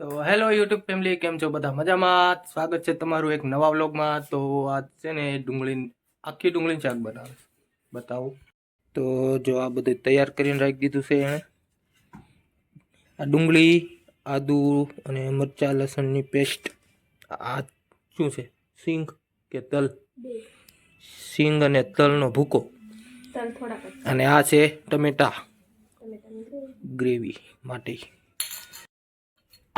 તો hello YouTube family કેમ છો બધા મજામાં? સ્વાગત છે તમારું એક નવા વ્લોગમાં. તો આ છે ને ડુંગળી આખી ડુંગળીનું શાક બનાવે. બતાવું. તો જો આ બધું તૈયાર કરીને રાખી દીધું છે એણે. આ ડુંગળી આદુ અને મરચાં લસણની પેસ્ટ આ શું છે? સિંગ કે તલ? સિંગ અને તલનો ભૂકો. અને આ છે ટમેટા. ગ્રેવી માટે.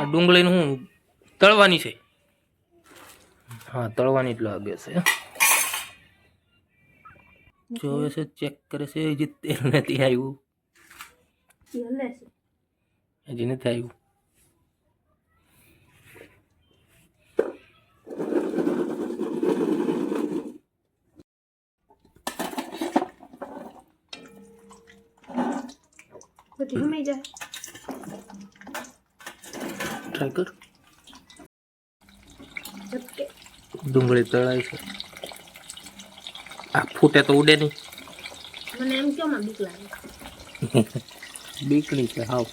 આ ડુંગળીને હું તળવાની છે. હા, તળવાની જ લાગે છે. જોવે છે ચેક કરે છે, હજી તેલ નથી આવ્યું. હજી નથી આવ્યું. જાય. ટ્રાય કર. ડુંગળી તળાય છે. આ ફૂટે તો ઉડે નહીં. મને એમ કેમ બીક લાગે. બીકની છે હાવ.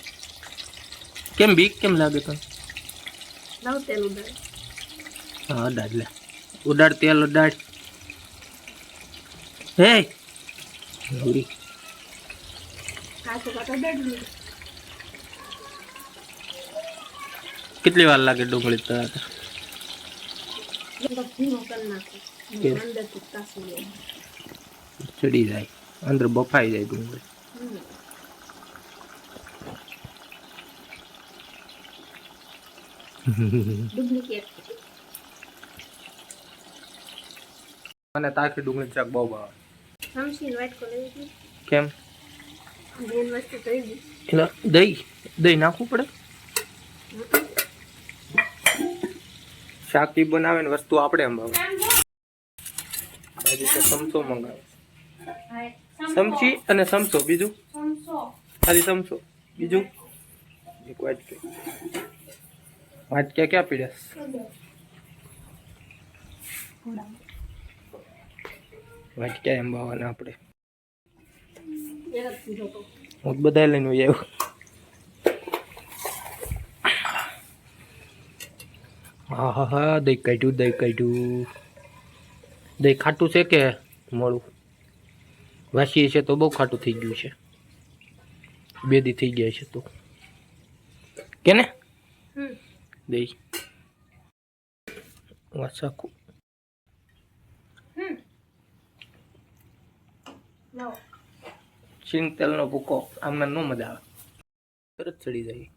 કેમ બીક કેમ લાગે તને? લાવ તેલ ઉડાડ. હા અડાડ લે. ઉડાડ તેલ ઉડાડ. હે! ગૌરી કાચો કાચો ઉડાડી કેટલી વાર લાગે ડુંગળી તળાતા ચડી જાય. અંદર બફાઈ જાય ડુંગળી. મને તાકી ડુંગળી શાક બહુ ભાવે. કેમ? દહીં નાખવું પડે? શાક બનાવે ને વસ્તુ આપણે ભાવે હજી તો સમસો મંગાવે. સમચી અને સમસો, બીજું? ખાલી સમસો. બીજું? એક વાટકી વાટક્યા ક્યાં પીડ્યા? વાટક્યા એમ ભાવવાના આપણે? બધા લઈને આવ્યો. હા હા હા દહીં કાઢ્યું દહીં કાઢ્યું. દહીં ખાટું છે કે મોડું? વાસી છે તો બહુ ખાટું થઈ ગયું છે. બેદી થઈ ગયા છે તો. કે ને દહીં. વાસાખું સિંગ તેલનો ભૂકો આમને ન મજા આવે. તરત ચડી જાય.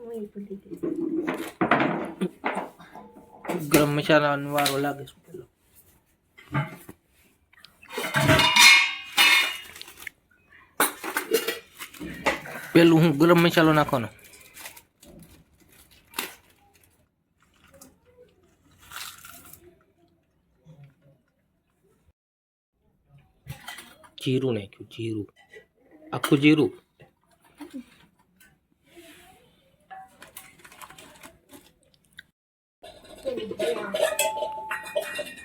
ઓય ભૂલી ગઈ. ગરમ મસાલા વારો લાગે છે પેલો પેલું હું ગરમ મસાલો નાખવાનો. જીરું નાખ્યું જીરું. આખું જીરું?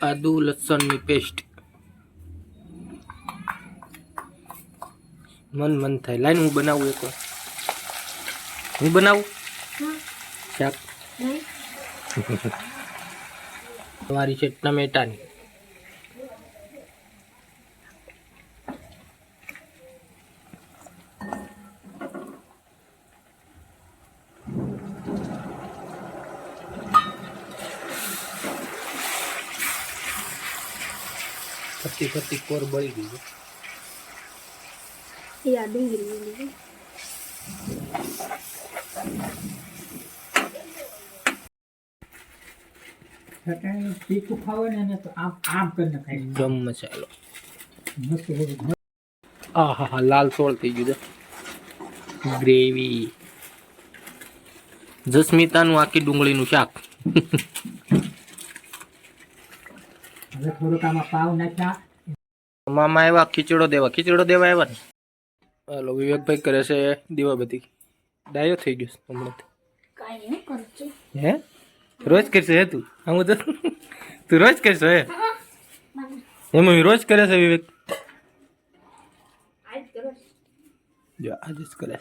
આદુ લસણની પેસ્ટ મન મન થાય. લાઈન હું બનાવું એક વાર. હું બનાવું? શાક. તમારી છે ટમેટાની. ફરતી ફરતી કોર બળી ગઈ. એ આ ડુંગળી લીધી ખટાઈ તીખું ખાવે ને એને તો આમ આમ કરીને ખાય ગરમ મસાલો મસ્ત આ હા હા લાલ સોળ થઈ ગયું છે ગ્રેવી જસ્મિતાનું આખી ડુંગળીનું શાક હવે થોડુંક આમાં પાવ નાખ્યા મામા આવ્યા ખીચડો દેવા ખીચડો દેવા આવ્યા ને હાલો વિવેકભાઈ કરે છે દીવાબત્તી. ડાયો થઈ ગયો છે હમણાં કાંઈ નહીં કરું છું. હે? રોજ કરશે હે તું? આમ તો તું રોજ કરશો હે? એમ રોજ કરે છે વિવેક? આજ કરો જો આજે જ કરે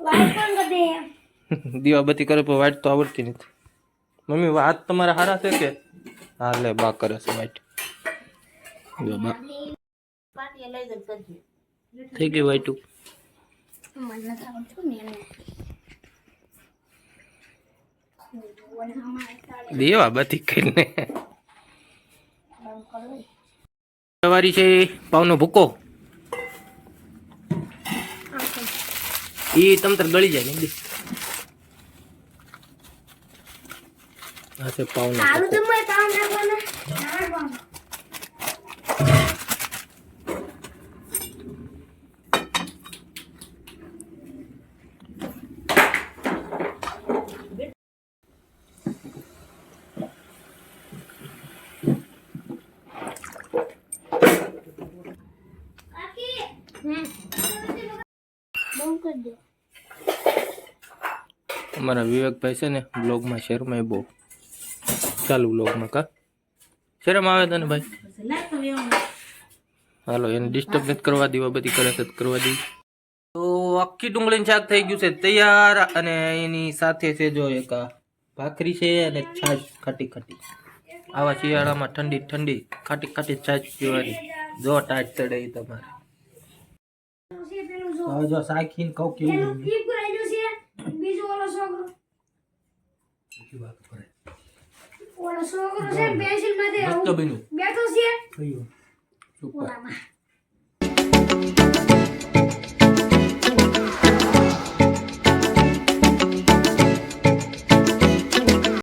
વાઈ પણ ગદે છે દીવાબત્તી કરે પણ વાઈટ તો આવડતી નથી. મમ્મી વાત તમારા સારા છે કે? હા લે બા કરે છે વાઈટ જો બા થઈ ગઈ વાઈટું મને નથી આવડતું ને એને. જોવાને અમારે કરીને. સવારી છે પાવનો ભૂકો. એ તમતર ગળી જાય ને આ છે પાવનો ભૂકો. તમે કામ નાખવાના નાખવાનું બહુ કરી દો અમારા વિવેકભાઈ છે ને બ્લોગમાં શેરમાં બહુ ચાલુ બ્લોગમાં કા? શરમ આવે તને ભાઈ? હાલો, એને ડિસ્ટર્બ નથી કરવા દેવા, બધી કરે છે, કરવા દેવી. તો આખી ડુંગળીનું શાક થઈ ગયું છે, તૈયાર અને એની સાથે છે જો એક ભાખરી છે અને છાશ ખાટી ખાટી. આવા શિયાળામાં ઠંડી ઠંડી ખાટી ખાટી છાશ પીવાની. જો ટાટ ચડે તમારે. હવે જો સાખીન કહું કેવું બન્યું. કરાઈ દો છે બીજો ઓલો છોકરો. ઓલો છોકરો છે પેન્સિલમાંથી બેઠો છે. કયો? ઓલામાં.